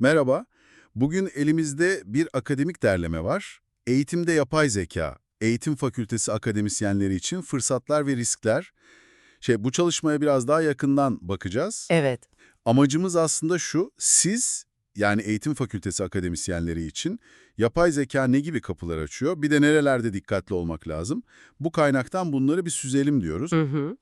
Merhaba. Bugün elimizde bir akademik derleme var. Eğitimde yapay zeka, eğitim fakültesi akademisyenleri için fırsatlar ve riskler. Şey, bu çalışmaya biraz daha yakından bakacağız. Evet. Amacımız aslında şu, siz yani eğitim fakültesi akademisyenleri için yapay zeka ne gibi kapılar açıyor? Bir de nerelerde dikkatli olmak lazım? Bu kaynaktan bunları bir süzelim diyoruz. Hı hı.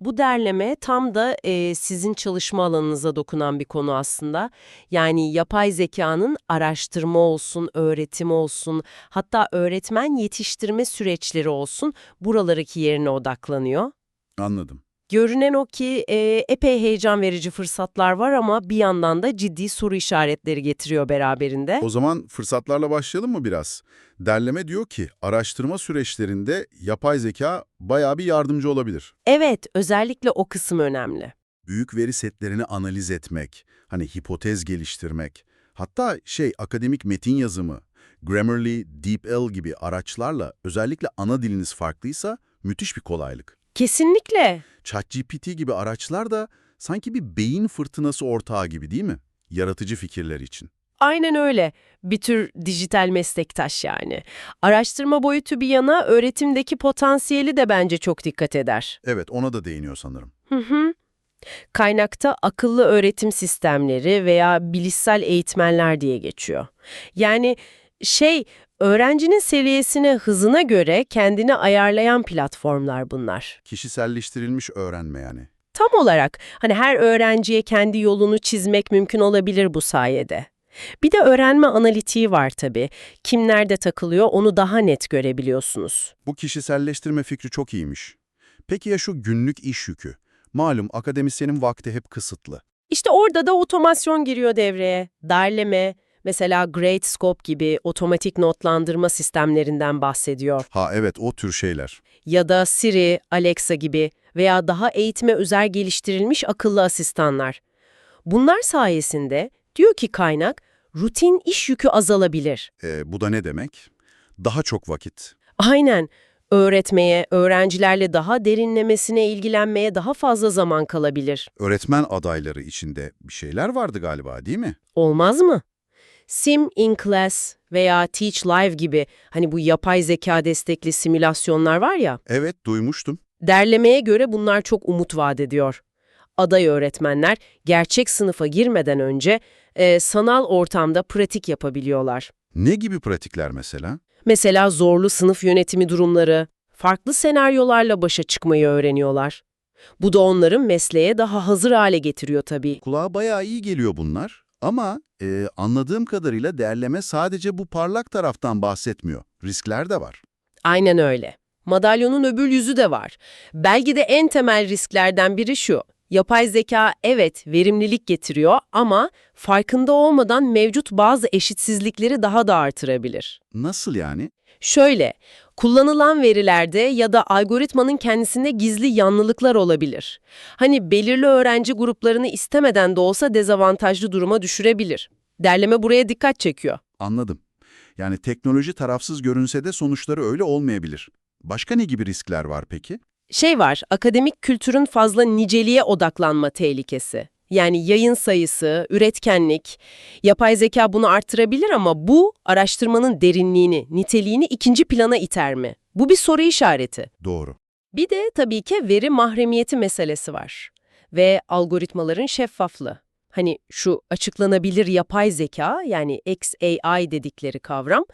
Bu derleme tam da e, sizin çalışma alanınıza dokunan bir konu aslında. Yani yapay zekanın araştırma olsun, öğretim olsun, hatta öğretmen yetiştirme süreçleri olsun buralardaki yerine odaklanıyor. Anladım. Görünen o ki e, epey heyecan verici fırsatlar var ama bir yandan da ciddi soru işaretleri getiriyor beraberinde. O zaman fırsatlarla başlayalım mı biraz? Derleme diyor ki araştırma süreçlerinde yapay zeka bayağı bir yardımcı olabilir. Evet, özellikle o kısım önemli. Büyük veri setlerini analiz etmek, hani hipotez geliştirmek, hatta şey akademik metin yazımı, Grammarly, DeepL gibi araçlarla özellikle ana diliniz farklıysa müthiş bir kolaylık. Kesinlikle. ChatGPT gibi araçlar da sanki bir beyin fırtınası ortağı gibi değil mi? Yaratıcı fikirler için. Aynen öyle. Bir tür dijital meslektaş yani. Araştırma boyutu bir yana öğretimdeki potansiyeli de bence çok dikkat eder. Evet, ona da değiniyor sanırım. Hı hı. Kaynakta akıllı öğretim sistemleri veya bilişsel eğitmenler diye geçiyor. Yani şey, öğrencinin seviyesine, hızına göre kendini ayarlayan platformlar bunlar. Kişiselleştirilmiş öğrenme yani. Tam olarak hani her öğrenciye kendi yolunu çizmek mümkün olabilir bu sayede. Bir de öğrenme analitiği var tabii. Kim nerede takılıyor onu daha net görebiliyorsunuz. Bu kişiselleştirme fikri çok iyiymiş. Peki ya şu günlük iş yükü? Malum akademisyenin vakti hep kısıtlı. İşte orada da otomasyon giriyor devreye. Derleme, mesela Gradescope gibi otomatik notlandırma sistemlerinden bahsediyor. Ha evet o tür şeyler. Ya da Siri, Alexa gibi veya daha eğitime özel geliştirilmiş akıllı asistanlar. Bunlar sayesinde, diyor ki kaynak, rutin iş yükü azalabilir. E, bu da ne demek? Daha çok vakit. Aynen. Öğretmeye, öğrencilerle daha derinlemesine ilgilenmeye daha fazla zaman kalabilir. Öğretmen adayları içinde bir şeyler vardı galiba değil mi? Olmaz mı? Sim in Class veya Teach Live gibi hani bu yapay zeka destekli simülasyonlar var ya, Evet duymuştum. derlemeye göre bunlar çok umut vaat ediyor. Aday öğretmenler gerçek sınıfa girmeden önce e, sanal ortamda pratik yapabiliyorlar. Ne gibi pratikler mesela? Mesela zorlu sınıf yönetimi durumları, farklı senaryolarla başa çıkmayı öğreniyorlar. Bu da onların mesleğe daha hazır hale getiriyor tabii. Kulağa bayağı iyi geliyor bunlar. Ama e, anladığım kadarıyla derleme sadece bu parlak taraftan bahsetmiyor. Riskler de var. Aynen öyle. Madalyonun öbür yüzü de var. Belki de en temel risklerden biri şu. Yapay zeka evet verimlilik getiriyor ama farkında olmadan mevcut bazı eşitsizlikleri daha da artırabilir. Nasıl yani? Şöyle, kullanılan verilerde ya da algoritmanın kendisinde gizli yanlılıklar olabilir. Hani belirli öğrenci gruplarını istemeden de olsa dezavantajlı duruma düşürebilir. Derleme buraya dikkat çekiyor. Anladım. Yani teknoloji tarafsız görünse de sonuçları öyle olmayabilir. Başka ne gibi riskler var peki? Şey var, akademik kültürün fazla niceliğe odaklanma tehlikesi. Yani yayın sayısı, üretkenlik, yapay zeka bunu artırabilir ama bu araştırmanın derinliğini, niteliğini ikinci plana iter mi? Bu bir soru işareti. Doğru. Bir de tabii ki veri mahremiyeti meselesi var. Ve algoritmaların şeffaflığı. Hani şu açıklanabilir yapay zeka yani XAI dedikleri kavram,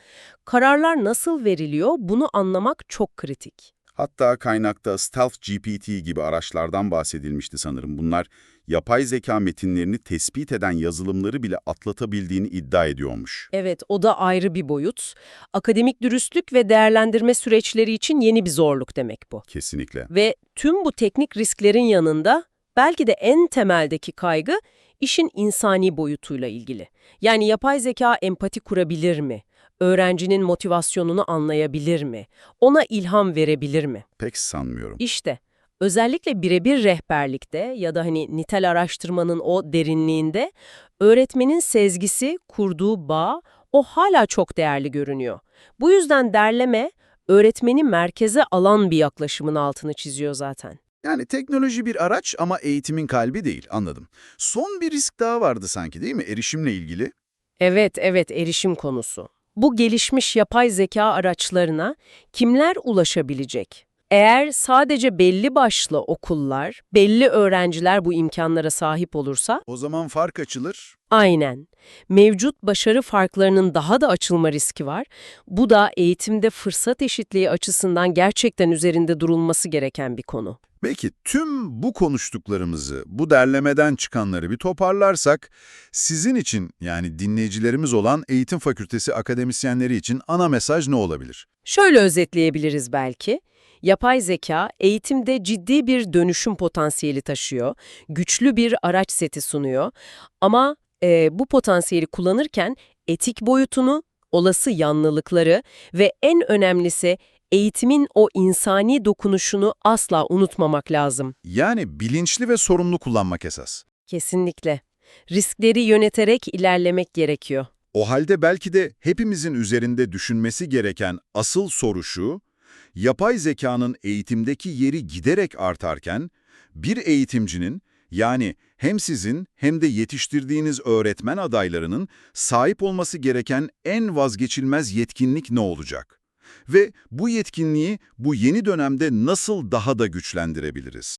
kararlar nasıl veriliyor bunu anlamak çok kritik. Hatta kaynakta Stealth GPT gibi araçlardan bahsedilmişti sanırım. Bunlar yapay zeka metinlerini tespit eden yazılımları bile atlatabildiğini iddia ediyormuş. Evet, o da ayrı bir boyut. Akademik dürüstlük ve değerlendirme süreçleri için yeni bir zorluk demek bu. Kesinlikle. Ve tüm bu teknik risklerin yanında belki de en temeldeki kaygı işin insani boyutuyla ilgili. Yani yapay zeka empati kurabilir mi? Öğrencinin motivasyonunu anlayabilir mi? Ona ilham verebilir mi? Pek sanmıyorum. İşte özellikle birebir rehberlikte ya da hani nitel araştırmanın o derinliğinde öğretmenin sezgisi, kurduğu bağ o hala çok değerli görünüyor. Bu yüzden derleme öğretmeni merkeze alan bir yaklaşımın altını çiziyor zaten. Yani teknoloji bir araç ama eğitimin kalbi değil, anladım. Son bir risk daha vardı sanki değil mi erişimle ilgili? Evet, evet, erişim konusu. Bu gelişmiş yapay zeka araçlarına kimler ulaşabilecek? Eğer sadece belli başlı okullar, belli öğrenciler bu imkanlara sahip olursa, O zaman fark açılır. aynen. Mevcut başarı farklarının daha da açılma riski var. Bu da eğitimde fırsat eşitliği açısından gerçekten üzerinde durulması gereken bir konu. Peki tüm bu konuştuklarımızı, bu derlemeden çıkanları bir toparlarsak, sizin için yani dinleyicilerimiz olan Eğitim Fakültesi akademisyenleri için ana mesaj ne olabilir? Şöyle özetleyebiliriz belki. Yapay zeka eğitimde ciddi bir dönüşüm potansiyeli taşıyor, güçlü bir araç seti sunuyor ama e, bu potansiyeli kullanırken etik boyutunu, olası yanlılıkları ve en önemlisi eğitimin o insani dokunuşunu asla unutmamak lazım. Yani bilinçli ve sorumlu kullanmak esas. Kesinlikle. Riskleri yöneterek ilerlemek gerekiyor. O halde belki de hepimizin üzerinde düşünmesi gereken asıl soru şu, yapay zekanın eğitimdeki yeri giderek artarken, bir eğitimcinin yani hem sizin hem de yetiştirdiğiniz öğretmen adaylarının sahip olması gereken en vazgeçilmez yetkinlik ne olacak? Ve bu yetkinliği bu yeni dönemde nasıl daha da güçlendirebiliriz?